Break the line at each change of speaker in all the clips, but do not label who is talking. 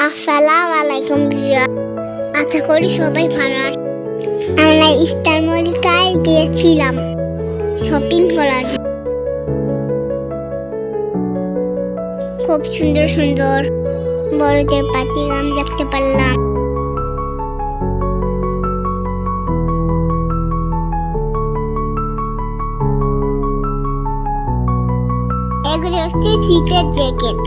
আসসালামু আলাইকুম আশা করি সবাই ভালো আছে আমরা ইস্টার মল্লিকায় গিয়েছিলাম শপিং করার খুব সুন্দর সুন্দর বড়দের পাতি গাম দেখতে পারলাম। এগুলি হচ্ছে শীতের জ্যাকেট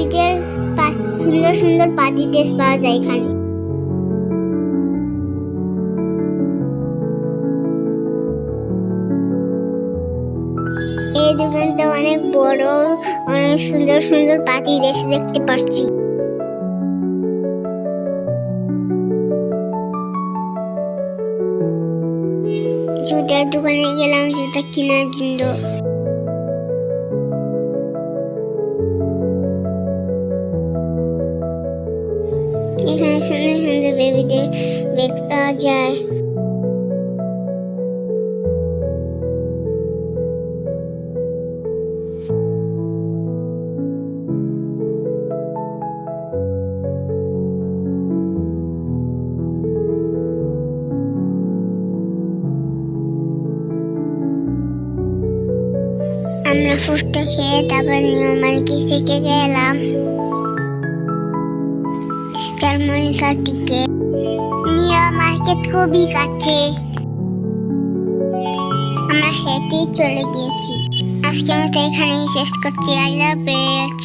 বেবিদের পা- সুন্দর সুন্দর পার্টি দেশ পাওয়া যায় এখানে। এই দোকানটা অনেক বড়, অনেক সুন্দর সুন্দর পার্টি ড্রেস দেখতে পাচ্ছি। জুতার দোকানে গেলাম, জুতা কেনার জন্য। এখানে সুন্দর সুন্দর বেবিদের ব্যাগ পাওয়া যায়। আমরা ফুচকা খেয়ে তারপর নিউ মার্কেট থেকে গেলাম। স্টার মনিকার দিকে নিয়া মার্কেট খুবই কাছে। আমরা হেঁটেই চলে গিয়েছি। আজকে আমরা এখানেই শেষ করছি। আই হাফেজ